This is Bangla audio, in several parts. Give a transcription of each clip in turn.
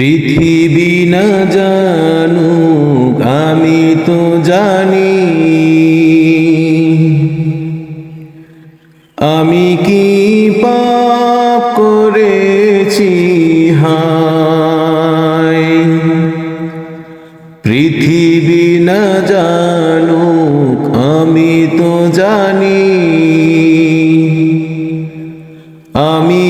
পৃথিবী না জানুক, আমি তো জানি। আমি কি পাপ করেছি? হায়। পৃথিবী না জানুক, আমি তো জানি। আমি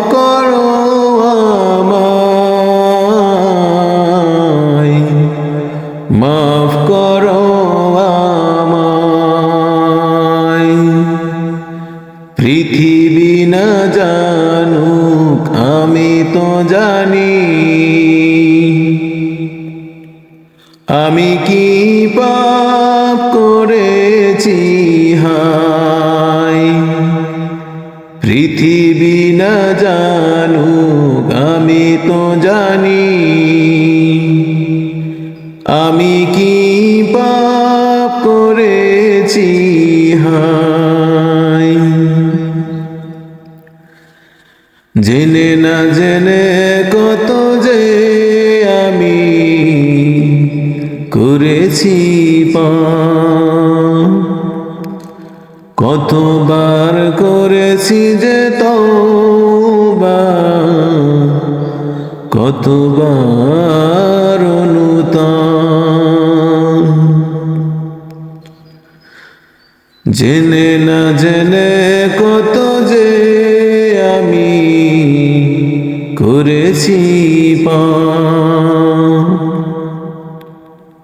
জানুক, আমি তো জানি। আমি কি পাপ করেছি? হায়। পৃথিবী না জানুক, আমি তো জানি। আমি কি পাপ করেছি? হায়। পাপ কতবার করেছি যে তওবা, কতবার অনুতাপ। জেনে না জেনে কত যে আমি করেছি পাপ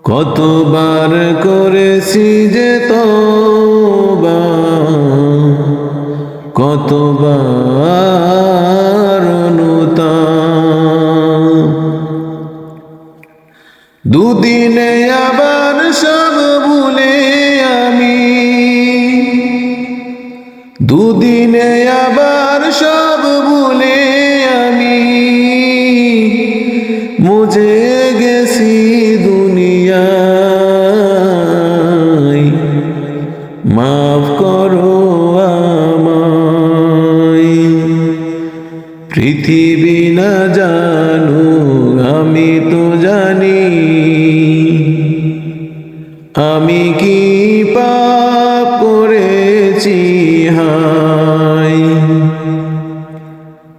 কতবার করেছি যে তবা, কতবার দুদিনে আবার সব ভুলে আমি, দুদিনে আবার সব ভুলে আমি। মুঝে পৃথিবী না জানু আমি তো জানি। আমি কি পাপ করেছি? হায়।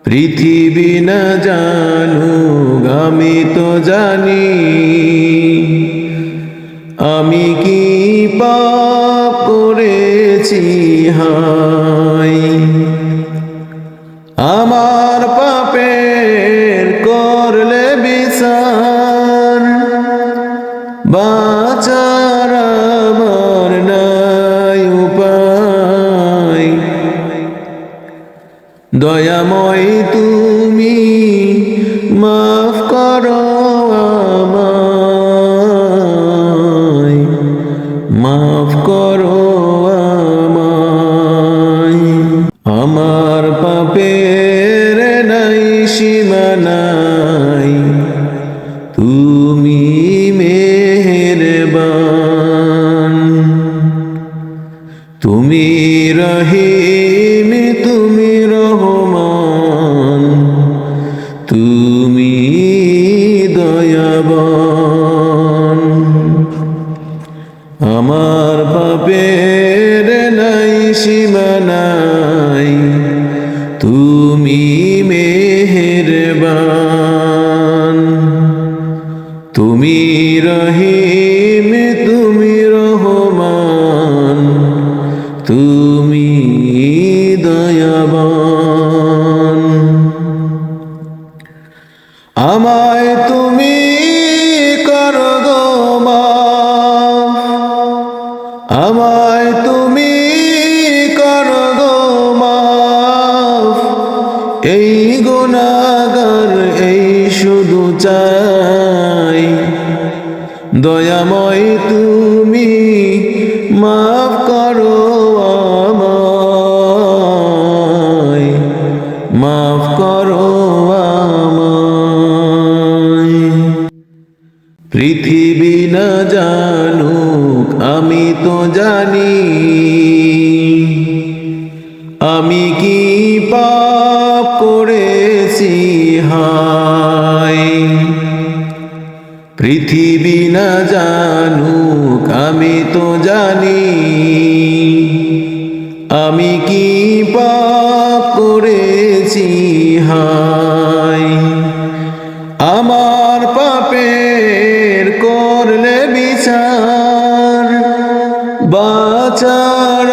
পৃথিবী না জানু আমি তো জানি। আমি কি পাপ করেছি? হায়। আমার বাচার আমার নাই উপায়। দয়াময় তুমি মাফ করো মাফ করো আমার পাপের তুমি রহিম তুমি রহমান তুমি দয়াবান। আমার পাপের নাই সীমানাই তুমি মেহেরবান। তুমি রহিম এই গুণাগার, এই শুধু চাই। দয়াময় তুমি মাফ করো মাফ করো পৃথিবী না জানুক, আমি তো জানি হায়। পৃথিবী না জানুক, আমি তো জানি। আমি কি পাপ করেছি? হায়। আমার পাপের করলে বিচার, বাচার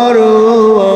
করো